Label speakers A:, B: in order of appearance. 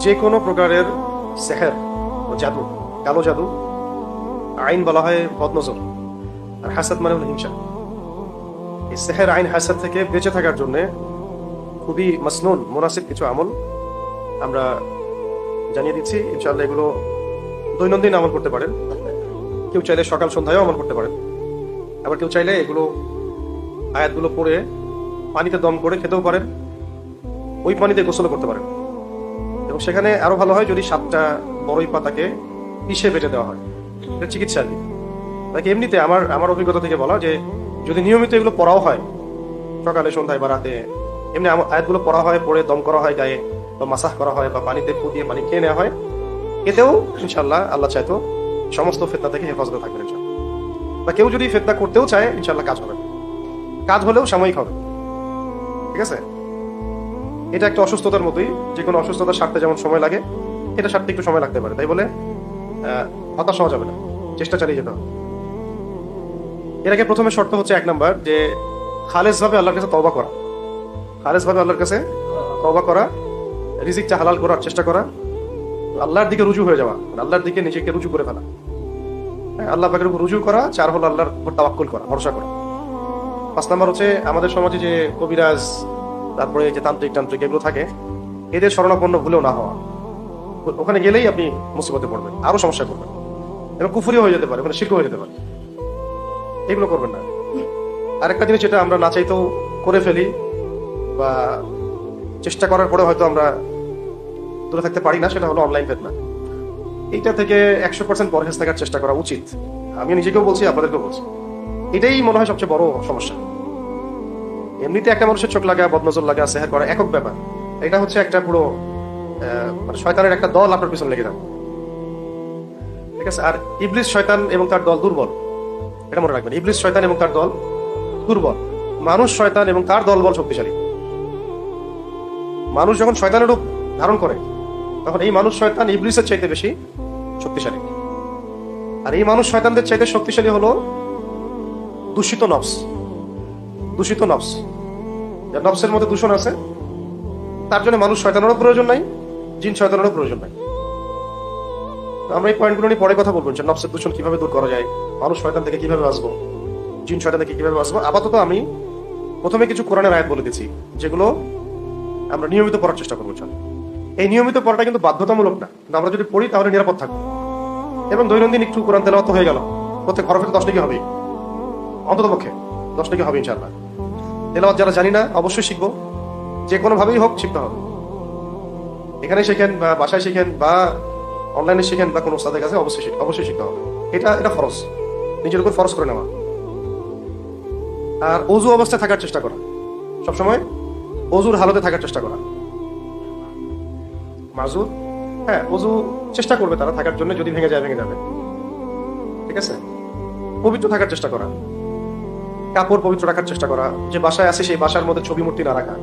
A: যে কোনো প্রকারের সেহের ও জাদু, কালো জাদু, আইন বলা হয় বদনজর আর হাসাদ মানে হলো হিংসা। এই সেহের আইন হাসাদ থেকে বেঁচে থাকার জন্য খুবই মাসনুন, মুনাসিব কিছু আমল আমরা জানিয়ে দিচ্ছি। ইনশাআল্লাহ এগুলো দৈনন্দিন আমল করতে পারেন। কেউ চাইলে সকাল সন্ধ্যায়ও আমল করতে পারেন। আবার কেউ চাইলে এগুলো আয়াতগুলো পড়ে পানিতে দম করে খেতেও পারেন। ওই পানিতে গোসলও করতে পারেন। এবং সেখানে আরও ভালো হয় যদি সাতটা বড়ই পাতাকে পিষে বেটে দেওয়া হয়। এটা চিকিৎসা আর তাকে এমনিতে আমার আমার অভিজ্ঞতা থেকে বলা যে, যদি নিয়মিত এগুলো পড়াও হয়, সকালে, সন্ধ্যায় বা রাতে, এমনি আয়াতগুলো পড়া হয়, পড়ে দম করা হয় গায়ে, বা মাসাজ করা হয়, বা পানিতে ফু দিয়ে পানি খেয়ে নেওয়া হয়, এতেও ইনশাল্লাহ আল্লাহ চাইতো সমস্ত ফেতনা থেকে হেফাজতে থাকবেন বা কেউ যদি ফেতনা করতেও চায় ইনশাল্লাহ কাজ হবে। কাজ হলেও সাময়িক হবে। ঠিক আছে? এটা একটা অসুস্থতার মতোই যে কোনো অসুস্থতা সারতে যেমন সময় লাগে এটা সারতে একটু সময় লাগতে পারে তাই বলে হতাশ হওয়া যাবে না চেষ্টা চালিয়ে যেতে হবে। এর আগে প্রথমে শর্ত হচ্ছে এক নাম্বার যে খালেজ ভাবে আল্লাহর কাছে তবা করা। খালেজ ভাবে আল্লাহর কাছে তওবা করা রিজিকটা হালাল করার চেষ্টা করা আল্লাহর দিকে রুজু হয়ে যাওয়া মানে আল্লাহর দিকে নিজেকে রুজু করে ফেলা। হ্যাঁ, আল্লাহ পাকের উপর রুজু করা চার হল আল্লাহর উপর তাওয়াক্কুল করা ভরসা করা। পাঁচ নাম্বার হচ্ছে আমাদের সমাজে যে কবিরাজ তারপরে যে তান্ত্রিক তান্ত্রিক এগুলো থাকে, এদের শরণাপন্ন ভুলেও না হওয়া। ওখানে গেলেই আপনি মুসিবতে পড়বেন, আরও সমস্যা করবেন। এবং কুফুরিও হয়ে যেতে পারে, ওখানে শিল্প হয়ে যেতে পারে। এগুলো করবেন না। আরেকটা জিনিস যেটা আমরা না চাইতেও করে ফেলি, বা চেষ্টা করার পরে হয়তো আমরা দূরে থাকতে পারি না, সেটা হলো অনলাইন ফেতনা এইটা থেকে একশো পার্সেন্ট পরহেজ থাকার চেষ্টা করা উচিত। আমি নিজেকেও বলছি, আপনাদেরকেও বলছি। এটাই মনে হয় সবচেয়ে বড় সমস্যা। এমনিতে একটা মানুষের চোখ লাগা, বদনজর লাগা, সেহার করা একক ব্যাপার। এটা হচ্ছে একটা পুরো মানে শয়তানের একটা দল আপনার পিছনে লেগে যাবে। ঠিক আছে? আর ইবলিস শয়তান এবং তার দল দুর্বল। এটা মনে রাখবেন। ইবলিস শয়তান এবং তার দল দুর্বল। মানুষ শয়তান এবং তার দল বল শক্তিশালী। মানুষ যখন শয়তানের রূপ ধারণ করে, তখন এই মানুষ শয়তান ইবলিসের চাইতে বেশি শক্তিশালী। আর এই মানুষ শয়তানদের চাইতে শক্তিশালী হলো দূষিত নফস। দূষিত নফস। যার নফসের মধ্যে দূষণ আছে, তার জন্য মানুষ শয়তানেরও প্রয়োজন নাই, জিন শয়তানেরও প্রয়োজন নাই। আমরা এই পয়েন্টগুলো নিয়ে পরে কথা বলব, যে নফসের দূষণ কীভাবে দূর করা যায়, মানুষ শয়তান থেকে কীভাবে আসব জিন শয়তান থেকে কীভাবে আসব আপাতত আমি প্রথমে কিছু কোরআনের আয়াত বলে দিচ্ছি, যেগুলো আমরা নিয়মিত পড়ার চেষ্টা করব, চল। এই নিয়মিত পড়াটা কিন্তু বাধ্যতামূলক না, কিন্তু আমরা যদি পড়ি তাহলে নিরাপদ থাকব। এবং দৈনন্দিন একটু কোরআন তেলাওয়াত হয়ে গেল, প্রত্যেক হরফে তো দশ টাকা হবেই অন্তত পক্ষে দশ টাকা হবে ইনশাল্লাহ তেলাওয়াত যারা জানি না, অবশ্যই শিখব। যে কোনো ভাবেই হোক শিখতে হবে। এখানে শেখেন বা বাসায় শিখেন বা অনলাইনে শিখেন বা কোনো ওস্তাদের কাছে অবশ্যই অবশ্যই শিখতে হবে। এটা এটা ফরজ। নিজের উপর ফরজ করে নেওয়া। আর অজু অবস্থায় থাকার চেষ্টা করা। সবসময় অজুর হালতে থাকার চেষ্টা করা। মাজুর হ্যাঁ অজু চেষ্টা করবে তারা থাকার জন্য, যদি ভেঙে যায়, ভেঙে যাবে। ঠিক আছে? পবিত্র থাকার চেষ্টা করা। কাপড় পবিত্র রাখার চেষ্টা করা, যে বাসায় আছে সেই বাসার মধ্যে ছবি মূর্তি না রাখা।